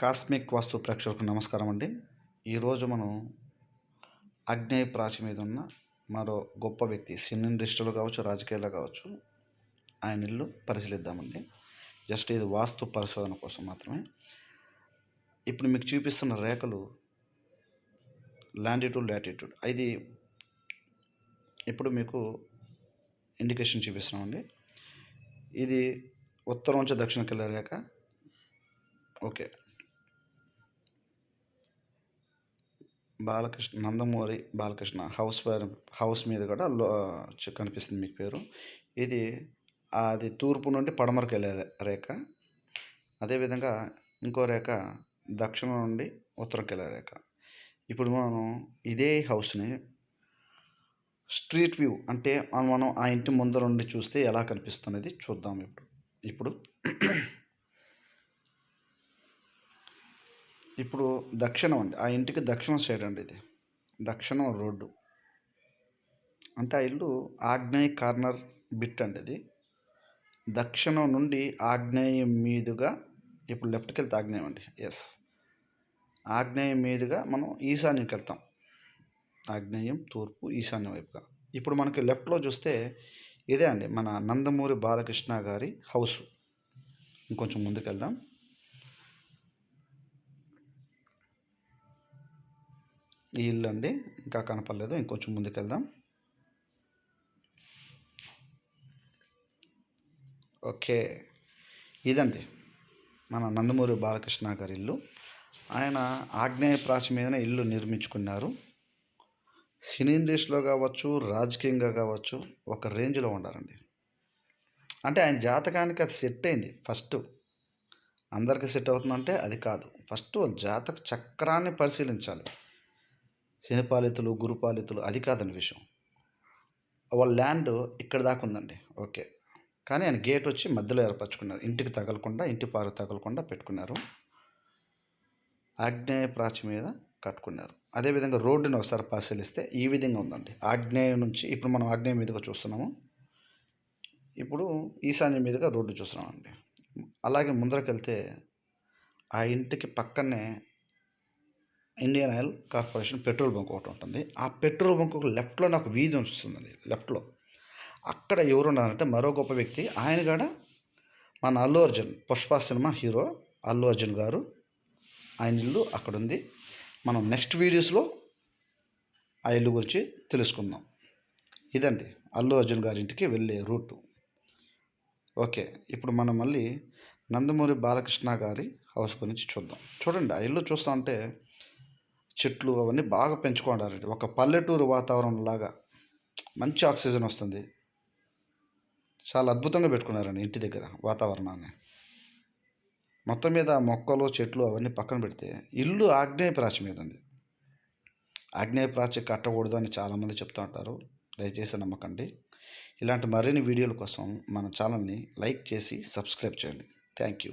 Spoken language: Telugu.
కాస్మిక్ వాస్తు ప్రేక్షకులకు నమస్కారం అండి. ఈరోజు మనం అగ్నేయ ప్రాచి మీద ఉన్న మరో గొప్ప వ్యక్తి సినీ ఇండస్ట్రీలో కావచ్చు రాజకీయాల్లో కావచ్చు ఆయన ఇల్లు పరిశీలిద్దామండి. జస్ట్ ఇది వాస్తు పరిశోధన కోసం మాత్రమే. ఇప్పుడు మీకు చూపిస్తున్న రేఖలు లాంటిట్యూడ్ లాటిట్యూడ్. ఇది ఇప్పుడు మీకు ఇండికేషన్ చూపిస్తున్నామండి. ఇది ఉత్తరం నుంచి దక్షిణకి వెళ్ళే రేఖ. Okay. Balakrishna Nandamuri Balakrishna house house మీద కూడా లో కనిపిస్తుంది మీకు పేరు. ఇది అది తూర్పు నుండి పడమరకు వెళ్ళే రేఖ. అదేవిధంగా ఇంకో రేఖ దక్షిణం నుండి ఉత్తరంకి వెళ్ళే రేఖ. ఇప్పుడు మనం ఇదే హౌస్ని స్ట్రీట్ వ్యూ అంటే మనం ఆ ఇంటి ముందర నుండి చూస్తే ఎలా కనిపిస్తున్నది చూద్దాం ఇప్పుడు. ఇప్పుడు ఇప్పుడు దక్షిణం అండి. ఆ ఇంటికి దక్షిణం సైడ్ అండి ఇది. దక్షిణం రోడ్డు. అంటే ఆ ఇల్లు ఆగ్నేయ కార్నర్ బిట్ అండి ఇది. దక్షిణం నుండి ఆగ్నేయం మీదుగా ఇప్పుడు లెఫ్ట్కి వెళ్తే ఆగ్నేయం అండి. ఎస్ ఆగ్నేయం మీదుగా మనం ఈశాన్యంకి వెళ్తాం. ఆగ్నేయం తూర్పు ఈశాన్యం వైపుగా. ఇప్పుడు మనకి లెఫ్ట్లో చూస్తే ఇదే అండి మన నందమూరి బాలకృష్ణ గారి హౌస్ ఇంకొంచెం ముందుకు వెళ్దాం. ఈ ఇల్లు అండి ఇంకా కనపడలేదు. ఇంకొంచెం ముందుకు వెళ్దాం ఓకే. ఇదండి. మన నందమూరి బాలకృష్ణ గారి ఇల్లు. ఆయన ఆగ్నేయ ప్రాచి మీద ఇల్లు నిర్మించుకున్నారు. సినీ ఇండస్ట్రీలో కావచ్చు రాజకీయంగా కావచ్చు ఒక రేంజ్లో ఉండాలండి. అంటే ఆయన జాతకానికి అది సెట్ అయింది. ఫస్ట్ అందరికీ సెట్ అవుతుందంటే అది కాదు. ఫస్ట్ వాళ్ళ జాతక చక్రాన్ని పరిశీలించాలి. శనిపాలితులు గురుపాలితులు అది కాదని విషయం. వాళ్ళ ల్యాండ్ ఇక్కడ దాకా ఉందండి. ఓకే. కానీ ఆయన గేట్ వచ్చి మధ్యలో ఏర్పరచుకున్నారు. ఇంటికి తగలకుండా ఇంటి పారు తగలకుండా పెట్టుకున్నారు. ఆగ్నేయ ప్రాచి మీద కట్టుకున్నారు. అదేవిధంగా రోడ్డుని ఒకసారి పరిశీలిస్తే ఈ విధంగా ఉందండి. ఆగ్నేయం నుంచి ఇప్పుడు మనం ఆగ్నేయం మీదుగా చూస్తున్నాము. ఇప్పుడు ఈశాన్యం మీదుగా రోడ్డు చూస్తున్నామండి. అలాగే ముందరకెళ్తే ఆ ఇంటికి పక్కనే Indian Oil Corporation petrol bunk ఒకటి ఉంటుంది. ఆ పెట్రోల్ బంక్ ఒక లెఫ్ట్లో నాకు వీధి వస్తుందండి లెఫ్ట్లో. అక్కడ ఎవరున్నారంటే మరో గొప్ప వ్యక్తి. ఆయన కూడా మన అల్లు అర్జున్ పుష్ప సినిమా హీరో అల్లు అర్జున్ గారు ఆయన ఇల్లు అక్కడ ఉంది. మనం నెక్స్ట్ వీడియోస్లో ఆ ఇల్లు గురించి తెలుసుకుందాం. ఇదండి అల్లు అర్జున్ గారి ఇంటికి వెళ్ళే రూటు. ఓకే ఇప్పుడు మనం మళ్ళీ నందమూరి బాలకృష్ణ గారి హౌస్ గురించి చూద్దాం. చూడండి ఆ ఇల్లు చూస్తా ఉంటే చెట్లు అవన్నీ బాగా పెంచుకుంటారండి. ఒక పల్లెటూరు వాతావరణం లాగా మంచి ఆక్సిజన్ వస్తుంది. చాలా అద్భుతంగా పెట్టుకున్నారండి ఇంటి దగ్గర వాతావరణాన్ని. మొత్తం మీద మొక్కలు చెట్లు అవన్నీ పక్కన పెడితే ఇల్లు ఆగ్నేయ ప్రాచి మీద ఉంది. ఆగ్నేయ ప్రాచి కట్టకూడదు అని చాలామంది చెప్తూ ఉంటారు. దయచేసి నమ్మకండి. ఇలాంటి మరిన్ని వీడియోల కోసం మన ఛానల్ని లైక్ చేసి సబ్స్క్రైబ్ చేయండి. Thank you.